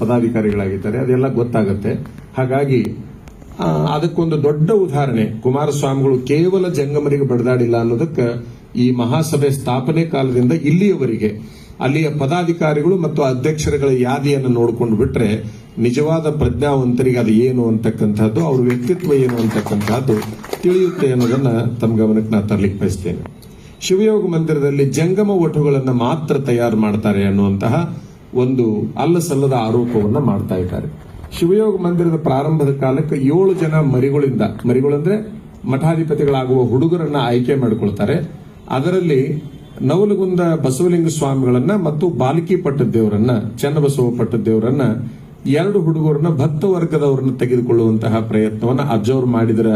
ಪದಾಧಿಕಾರಿಗಳಾಗಿದ್ದಾರೆ ಅದೆಲ್ಲ ಗೊತ್ತಾಗುತ್ತೆ. ಹಾಗಾಗಿ ಅದಕ್ಕೊಂದು ದೊಡ್ಡ ಉದಾಹರಣೆ, ಕುಮಾರಸ್ವಾಮಿಗಳು ಕೇವಲ ಜಂಗಮರಿಗೆ ಬಡದಾಡಿಲ್ಲ ಅನ್ನೋದಕ್ಕೆ ಈ ಮಹಾಸಭೆ ಸ್ಥಾಪನೆ ಕಾಲದಿಂದ ಇಲ್ಲಿಯವರೆಗೆ ಅಲ್ಲಿಯ ಪದಾಧಿಕಾರಿಗಳು ಮತ್ತು ಅಧ್ಯಕ್ಷರುಗಳ ಯಾದಿಯನ್ನು ನೋಡಿಕೊಂಡು ಬಿಟ್ರೆ ನಿಜವಾದ ಪ್ರಜ್ಞಾವಂತರಿಗೆ ಅದು ಏನು ಅಂತಕ್ಕಂಥದ್ದು, ಅವ್ರ ವ್ಯಕ್ತಿತ್ವ ಏನು ಅಂತಕ್ಕಂಥದ್ದು ತಿಳಿಯುತ್ತೆ ಅನ್ನೋದನ್ನ ತಮ್ಮ ಗಮನಕ್ಕೆ ನಾ ತರಲಿಕ್ಕೆ ಬಯಸ್ತೇನೆ. ಶಿವಯೋಗ ಮಂದಿರದಲ್ಲಿ ಜಂಗಮ ಒಟುಗಳನ್ನು ಮಾತ್ರ ತಯಾರು ಮಾಡ್ತಾರೆ ಅನ್ನುವಂತಹ ಒಂದು ಅಲ್ಲಸಲ್ಲದ ಆರೋಪವನ್ನ ಮಾಡ್ತಾ ಇದ್ದಾರೆ. ಶಿವಯೋಗ ಮಂದಿರದ ಪ್ರಾರಂಭದ ಕಾಲಕ್ಕೆ ಏಳು ಜನ ಮರಿಗಳಿಂದ ಮರಿಗಳಂದ್ರೆ ಮಠಾಧಿಪತಿಗಳಾಗುವ ಹುಡುಗರನ್ನ ಆಯ್ಕೆ ಮಾಡಿಕೊಳ್ತಾರೆ. ಅದರಲ್ಲಿ ನವಲಗುಂದ ಬಸವಲಿಂಗ ಸ್ವಾಮಿಗಳನ್ನ ಮತ್ತು ಬಾಲಕಿ ಪಟ್ಟದೇವರನ್ನ ಚನ್ನಬಸವ ಪಟ್ಟದೇವರನ್ನ ಎರಡು ಹುಡುಗರನ್ನ ಭಕ್ತ ವರ್ಗದವರನ್ನ ತೆಗೆದುಕೊಳ್ಳುವಂತಹ ಪ್ರಯತ್ನವನ್ನ ಅಜ್ಜವರು ಮಾಡಿದರ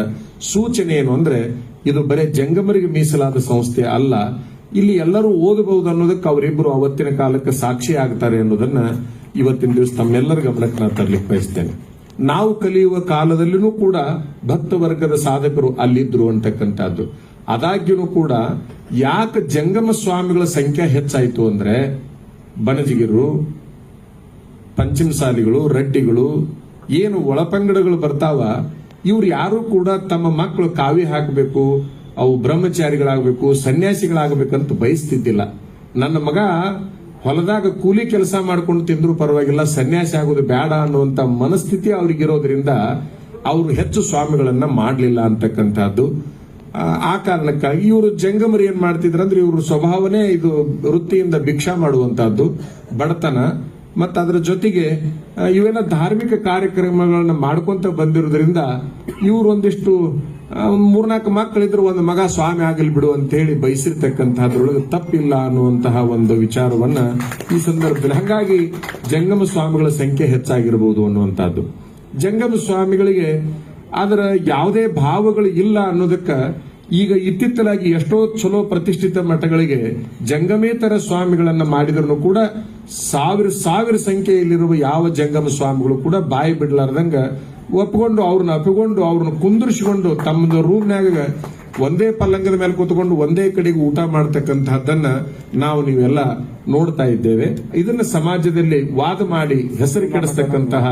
ಸೂಚನೆ ಏನು ಅಂದ್ರೆ, ಇದು ಬರೇ ಜಂಗಮರಿಗೆ ಮೀಸಲಾದ ಸಂಸ್ಥೆ ಅಲ್ಲ. ಇಲ್ಲಿ ಎಲ್ಲರೂ ಓದಬಹುದು ಅನ್ನೋದಕ್ಕೆ ಅವರಿಬ್ಬರು ಅವತ್ತಿನ ಕಾಲಕ್ಕೆ ಸಾಕ್ಷಿ ಆಗ್ತಾರೆ ಅನ್ನೋದನ್ನ ಇವತ್ತಿನ ದಿವಸ ತಮ್ಮೆಲ್ಲರ ಗಮನಕ್ಕೆ ನಾನು ತರಲಿಕ್ಕೆ ಬಯಸ್ತೇನೆ. ನಾವು ಕಲಿಯುವ ಕಾಲದಲ್ಲಿನೂ ಕೂಡ ಭಕ್ತ ವರ್ಗದ ಸಾಧಕರು ಅಲ್ಲಿದ್ರು ಅಂತಕ್ಕಂಥದ್ದು. ಆದಾಗ್ಯೂ ಕೂಡ ಯಾಕೆ ಜಂಗಮ ಸ್ವಾಮಿಗಳ ಸಂಖ್ಯೆ ಹೆಚ್ಚಾಯಿತು ಅಂದ್ರೆ ಬಣಜಿಗಿರು ಪಂಚಮಸಾಲಿಗಳು, ರೆಡ್ಡಿಗಳು, ಏನು ಒಳಪಂಗಡಗಳು ಬರ್ತಾವ, ಇವ್ರು ಯಾರು ಕೂಡ ತಮ್ಮ ಮಕ್ಕಳು ಕಾವಿ ಹಾಕಬೇಕು ಅವು ಬ್ರಹ್ಮಚಾರಿಗಳಾಗಬೇಕು ಸನ್ಯಾಸಿಗಳಾಗಬೇಕಂತ ಬಯಸ್ತಿದ್ದಿಲ್ಲ. ನನ್ನ ಮಗ ಹೊಲದಾಗ ಕೂಲಿ ಕೆಲಸ ಮಾಡ್ಕೊಂಡು ತಿಂದ್ರು ಪರವಾಗಿಲ್ಲ ಸನ್ಯಾಸಿ ಆಗೋದು ಬೇಡ ಅನ್ನುವಂತ ಮನಸ್ಥಿತಿ ಅವ್ರಿಗಿರೋದ್ರಿಂದ ಅವರು ಹೆಚ್ಚು ಸ್ವಾಮಿಗಳನ್ನ ಮಾಡಲಿಲ್ಲ ಅಂತಕ್ಕಂಥದ್ದು. ಆ, ಕಾರಣಕ್ಕಾಗಿ ಇವರು ಜಂಗಮರಿ ಏನ್ ಮಾಡ್ತಿದ್ರಂದ್ರೆ ಇವ್ರ ಸ್ವಭಾವನೇ ಇದು ವೃತ್ತಿಯಿಂದ ಭಿಕ್ಷಾ ಮಾಡುವಂತಹದ್ದು ಬಡತನ. ಮತ್ತು ಅದರ ಜೊತೆಗೆ ಇವೆಲ್ಲ ಧಾರ್ಮಿಕ ಕಾರ್ಯಕ್ರಮಗಳನ್ನ ಮಾಡ್ಕೊಂತ ಬಂದಿರೋದ್ರಿಂದ ಇವ್ರು ಒಂದಿಷ್ಟು ಮೂರ್ನಾಲ್ಕು ಮಕ್ಕಳಿದ್ರು ಒಂದು ಮಗ ಸ್ವಾಮಿ ಆಗಲಿ ಬಿಡು ಅಂತ ಹೇಳಿ ಬಯಸಿರ್ತಕ್ಕಂಥದ್ರೊಳಗೆ ತಪ್ಪಿಲ್ಲ ಅನ್ನುವಂತಹ ಒಂದು ವಿಚಾರವನ್ನ ಈ ಸಂದರ್ಭದಲ್ಲಿ. ಹಾಗಾಗಿ ಜಂಗಮ ಸ್ವಾಮಿಗಳ ಸಂಖ್ಯೆ ಹೆಚ್ಚಾಗಿರಬಹುದು ಅನ್ನುವಂಥದ್ದು. ಜಂಗಮ ಸ್ವಾಮಿಗಳಿಗೆ ಅದರ ಯಾವುದೇ ಭಾವಗಳು ಇಲ್ಲ ಅನ್ನೋದಕ್ಕ ಈಗ ಇತ್ತಿತ್ತಲಾಗಿ ಎಷ್ಟೋ ಚಲೋ ಪ್ರತಿಷ್ಠಿತ ಮಠಗಳಿಗೆ ಜಂಗಮೇತರ ಸ್ವಾಮಿಗಳನ್ನ ಮಾಡಿದ್ರು ಕೂಡ ಸಾವಿರ ಸಾವಿರ ಸಂಖ್ಯೆಯಲ್ಲಿರುವ ಯಾವ ಜಂಗಮ ಸ್ವಾಮಿಗಳು ಕೂಡ ಬಾಯಿ ಬಿಡ್ಲಾರ್ದಂಗ ಒಪ್ಕೊಂಡು ಅವ್ರನ್ನ ಅಪ್ಪಿಕೊಂಡು ಅವ್ರನ್ನ ಕುಂದಿರಿಸಿಕೊಂಡು ತಮ್ಮದು ರೂಮ್ನಾಗ ಒಂದೇ ಪಲ್ಲಂಗದ ಮೇಲೆ ಕೂತ್ಕೊಂಡು ಒಂದೇ ಕಡೆಗೆ ಊಟ ಮಾಡ್ತಕ್ಕಂತಹದ್ದನ್ನ ನಾವು ನೀವೆಲ್ಲ ನೋಡ್ತಾ ಇದ್ದೇವೆ. ಇದನ್ನ ಸಮಾಜದಲ್ಲಿ ವಾದ ಮಾಡಿ ಹೆಸರು ಕೆಡಿಸ್ತಕ್ಕಂತಹ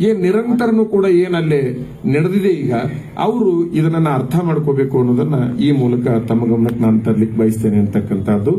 ಏನ್ ನಿರಂತರನೂ ಕೂಡ ಏನಲ್ಲಿ ನಡೆದಿದೆ ಈಗ, ಅವರು ಇದನ್ನ ಅರ್ಥ ಮಾಡ್ಕೋಬೇಕು ಅನ್ನೋದನ್ನ ಈ ಮೂಲಕ ತಮ್ಮ ಗಮನಕ್ಕೆ ನಾನು ತರ್ಲಿಕ್ಕೆ ಬಯಸ್ತೇನೆ ಅಂತಕ್ಕಂಥದ್ದು